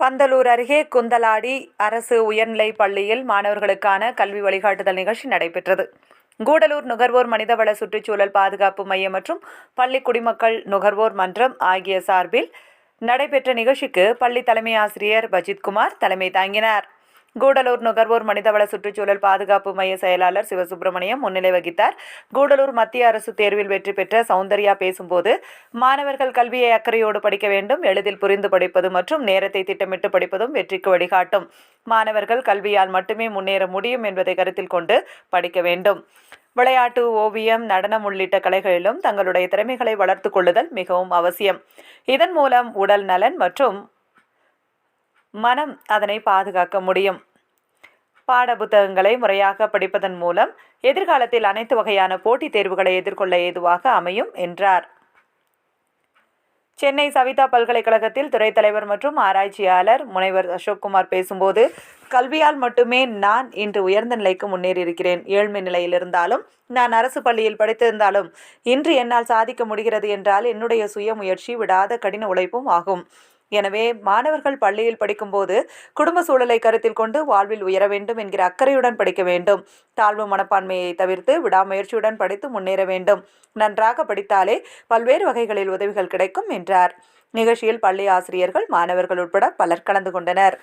பந்தலூர் அருகே குந்தலாடி அரசு உயர்நிலைப் பள்ளியில் மாணவர்களுக்கான கல்வி வழிகாட்டுதல் நிகழ்ச்சி நடைபெற்றது. கூடலூர் நுகர்வோர் மனிதவள சுற்றுச்சூழல் பாதுகாப்பு மையம் மற்றும் பள்ளி குடிமக்கள் நுகர்வோர் மன்றம் ஆகிய சார்பில் நடைபெற்ற நிகழ்ச்சிக்கு பள்ளி தலைமை ஆசிரியர் பஜித்குமார் தலைமை தாங்கினார். கூடலூர் நுகர்வோர் மனிதவள சுற்றுச்சூழல் பாதுகாப்பு மைய செயலாளர் சிவசுப்பிரமணியம் முன்னிலை வகித்தார். கூடலூர் மத்திய அரசு தேர்வில் வெற்றி பெற்ற சௌந்தர்யா பேசும்போது மாணவர்கள் கல்வியை அக்கறையோடு படிக்க வேண்டும் எளிதில் புரிந்து படிப்பது மற்றும் நேரத்தை திட்டமிட்டு படிப்பதும் வெற்றிக்கு வழிகாட்டும். மாணவர்கள் கல்வியால் மட்டுமே முன்னேற முடியும் என்பதை கருத்தில் கொண்டு படிக்க வேண்டும். விளையாட்டு ஓவியம் நடனம் உள்ளிட்ட கலைகளிலும் தங்களுடைய திறமைகளை வளர்த்து கொள்ளுதல் மிகவும் அவசியம். இதன் மூலம் உடல் நலன் மற்றும் மனம் அதனை பாதுகாக்க முடியும். பாட புத்தகங்களை முறையாக படிப்பதன் மூலம் எதிர்காலத்தில் அனைத்து வகையான போட்டித் தேர்வுகளை எதிர்கொள்ள ஏதுவாக அமையும் என்றார். சென்னை சவிதா பல்கலைக்கழகத்தில் துறைத்தலைவர் மற்றும் ஆராய்ச்சியாளர் முனைவர் அசோக்குமார் பேசும்போது கல்வியால் மட்டுமே நான் இன்று உயர்ந்த நிலைக்கு முன்னேறியிருக்கிறேன். ஏழ்மை நிலையில் இருந்தாலும் நான் அரசு பள்ளியில் படித்திருந்தாலும் இன்று என்னால் சாதிக்க முடிகிறது என்றால் என்னுடைய சுய முயற்சி விடாத கடின உழைப்பும் ஆகும். எனவே மாணவர்கள் பள்ளியில் படிக்கும்போது குடும்ப சூழலை கருத்தில் கொண்டு வாழ்வில் உயர வேண்டும் என்கிற அக்கறையுடன் படிக்க வேண்டும். தாழ்வு மனப்பான்மையை தவிர்த்து விடாமுயற்சியுடன் படித்து முன்னேற வேண்டும். நன்றாக படித்தாலே பல்வேறு வகைகளில் உதவிகள் கிடைக்கும் என்றார். நிகழ்ச்சியில் பள்ளி ஆசிரியர்கள் மாணவர்கள் உட்பட பலர் கலந்து கொண்டனர்.